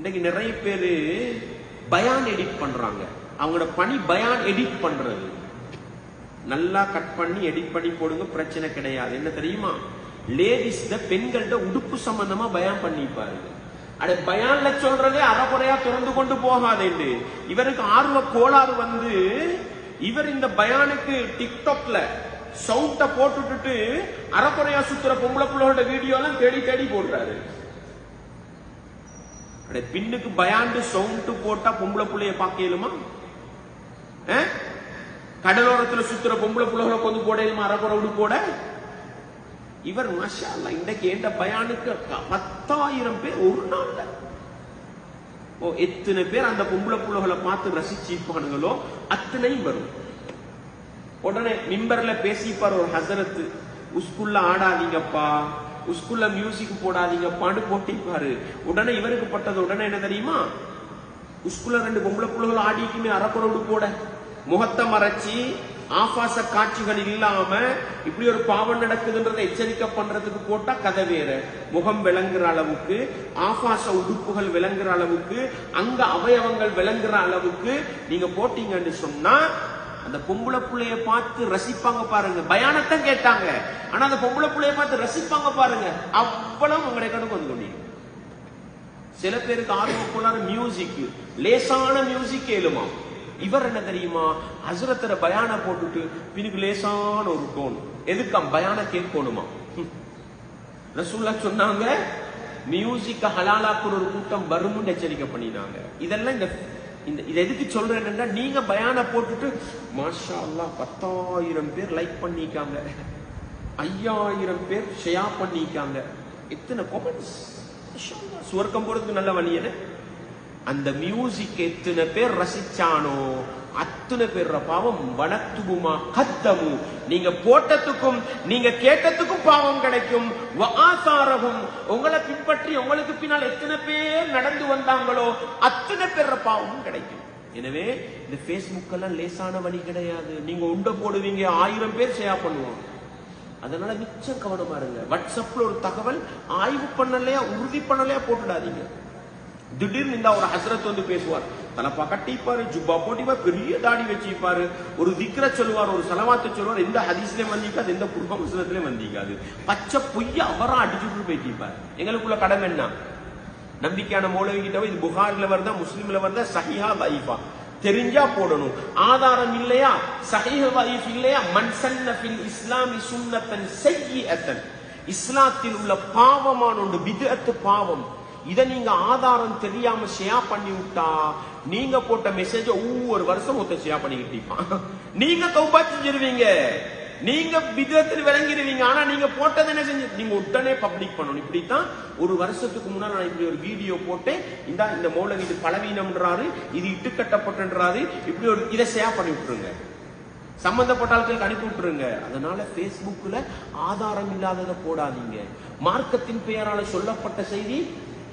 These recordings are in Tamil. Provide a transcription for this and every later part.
இன்னைக்கு நிறைய பேர் பயான் எடிட் பண்றாங்க. அவங்களோட பணி பயான் எடிட் பண்றது. நல்லா கட் பண்ணி எடிட் பண்ணி போடுங்க பிரச்சனை கிடையாது. என்ன தெரியுமா? லேடிஸ் பெண்கள்ட உடுப்பு சம்பந்தமா பயான் பண்ணி பாருங்க அட பயான்ல சொல்றதே அறகுறையா திறந்து கொண்டு போகாதேண்டு. இவருக்கு ஆர்வ கோளாறு வந்து இவர் இந்த பயானுக்கு டிக்டாக்ல சவுண்ட போட்டுட்டு அறகுறையா சுத்துற பொம்பளை பிள்ளைகளோட வீடியோ எல்லாம் தேடி தேடி போடுறாரு. அட பின்னுக்கு பயாண்டு சவுண்ட் போட்டா பொம்பளை பிள்ளைய பார்க்கலுமா கடலோரத்துல சுத்துற பொம்பளை பிள்ளைகளை கொண்டு போடையிலுமா அறக்குறை விடு போட? இவர் மாஷா அல்லாஹ் இன்றைக்கு ஏண்ட பயானுக்கு பத்தாயிரம் பேர் ஒரு நாள்ல. ஓ எத்தனை பேர் அந்த பொம்பளை புள்ளகளை பார்த்து ரசிச்சிருப்பானுங்களோ அத்தனையும் வரும். உடனே மிம்பர்ல பேசிப்பார் ஒரு ஹசரத்து உஸ்குல்ல ஆடாதீங்கப்பா. உஸ்குல்ல மியூசிக் போடாதீங்க பாண்டு போட்டிப்பாரு உடனே இவருக்கு பட்டது உடனே என்ன தெரியுமா? உஸ்குல்ல ரெண்டு பொம்பளை புள்ளைகள் ஆடிக்குமே அறக்குறவுடு போட முகத்தை மறைச்சி ஆபாச காட்சிகள் இல்லாம இப்படி ஒரு பாவம் நடக்குதுன்றதை எச்சரிக்கை பண்றதுக்கு போட்டா கதை வேற. முகம் விளங்குற அளவுக்கு ஆபாச உடுப்புகள் விளங்குற அளவுக்கு அங்க அவயவங்கள் விளங்குற அளவுக்கு நீங்க போட்டீங்கன்னு சொன்னா அந்த பொம்பளை பிள்ளைய பார்த்து ரசிப்பாங்க பாருங்க. பயானத்தான் கேட்டாங்க. ஆனா அந்த பொம்பளை பிள்ளைய பார்த்து ரசிப்பாங்க பாருங்க. அவ்வளவு உங்களுடைய கணக்கு வந்து கொண்டீங்க. சில பேருக்கு ஆர்வம் போலான மியூசிக் லேசான மியூசிக் கேளுமா? இவர் என்ன தெரியுமா? ஹசரத்துல பயான போட்டுட்டு பின்னுக்கு லேசான ஒரு டோன் எதுக்காம் பயான கேட்கணுமா ரசூல்லா சொன்னாங்க மியூசிக்க ஹலாலாக்குற ஒரு கூட்டம் வரும்னு எச்சரிக்கை பண்ணினாங்க. இதெல்லாம் இந்த இந்த இதை எதுக்கு சொல்றேன்னா நீங்க பயான போட்டுட்டு மாஷா அல்லாஹ் பத்தாயிரம் பேர் லைக் பண்ணிக்காங்க ஐயாயிரம் பேர் ஷேர் பண்ணிக்காங்க எத்தனை கமெண்ட்ஸ் சுவர்க்கம் போறதுக்கு நல்ல வழி என்ன? அந்த மியூசிக் எத்தனை பேர் ரசிச்சானோ அத்தனை பேர் பாவம் வனத்துகுமா கத்தமு. நீங்க போட்டதுக்கும் நீங்க கேட்டதுக்கும் பாவம் கிடைக்கும். ஆசாரகும் உங்களை பின்பற்றி உங்களுக்கு பின்னால் எத்தனை பேர் நடந்து வந்தாங்களோ அத்தனை பேர் பாவமும் கிடைக்கும். எனவே இந்த பேஸ்புக் எல்லாம் லேசான வழி கிடையாது. நீங்க உண்டை போடுவீங்க ஆயிரம் பேர் ஷேர் பண்ணுவோம். அதனால மிச்சம் கவனமா இருங்க. வாட்ஸ்அப்ல ஒரு தகவல் ஆய்வு பண்ணலையா உறுதி பண்ணலையா போட்டுடாதீங்க. திடீர்னு இந்த ஒரு ஹசரத் வந்து பேசுவார். தலப்பா கட்டிப்பாரு ஜுப்பா போட்டிப்பார் பெரிய தாடி வச்சிருப்பாரு. ஒரு திக்ர சொல்லுவார் ஒரு சலவாத்தை சொல்லுவார். எந்த ஹதீஸ்லயும் வந்திக்காது எந்த குடும்ப முஸ்லத்திலயும் வந்திக்காது பச்சை பொய்ய அவரா அடிச்சுட்டு போயிட்டிருப்பாரு. எங்களுக்குள்ள கடமை என்ன? நம்பிக்கையான மௌலவி கிட்ட போய் இது புகார்ல வருதா முஸ்லீம்ல வருதா? சஹிஹா தைஃபா தெரிஞ்சா போடணும். ஆதாரம் இல்லையா? சஹீஹ் தைஃப் இல்லையா? மன் சன்ன ஃபில் இஸ்லாமி சுன்னத்தன் செய்யிஅத்தன் இஸ்லாத்தில் உள்ள பாவமான ஒன்று பிதஅத்து பாவம். இதை நீங்க ஆதாரம் தெரியாம ஷேர் பண்ணி விட்டா நீங்க போட்ட மெசேஜ ஒவ்வொரு வருஷம் ஒருத்தர் ஷேர் பண்ணிக்கிட்டு இருப்பான். நீங்க தௌபா செஞ்சிருவீங்க. நீங்க விதத்தில் விளங்கிடுவீங்க ஆனா நீங்க போட்டது என்ன செஞ்சு நீங்க உடனே பப்ளிக் பண்ணணும். இப்படித்தான் ஒரு வருஷத்துக்கு முன்னாடி நான் இப்படி ஒரு வீடியோ போட்டேன். இந்த இந்த மௌலவி இது பலவீனம்ன்றாரு இது இட்டுக்கட்டப்பட்டுன்றாரு. இப்படி ஒரு இதை ஷேர் பண்ணி விட்டுருங்க. சம்பந்தப்பட்ட ஆட்களுக்கு அனுப்பி விட்டுருங்க. அதனால Facebookல ஆதாரம் இல்லாததை போடாதீங்க. மார்க்கத்தின் பெயரால சொல்லப்பட்ட செய்தி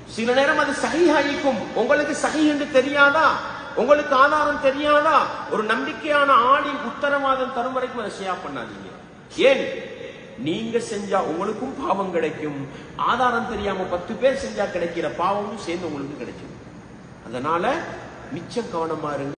சில நேரம் அது சகிஹாயிக்கும் உங்களுக்கு சகி என்று தெரியாதா? உங்களுக்கு ஆதாரம் தெரியாதா? ஒரு நம்பிக்கையான ஆளின் உத்தரவாதம் தரும் வரைக்கும் அதை ஷேர் பண்ணாதீங்க. ஏன்? நீங்க செஞ்சா உங்களுக்கும் பாவம் கிடைக்கும். ஆதாரம் தெரியாம பத்து பேர் செஞ்சா கிடைக்கிற பாவமும் சேர்ந்து உங்களுக்கு கிடைக்கும். அதனால மிச்சம் கவனமா இருங்க.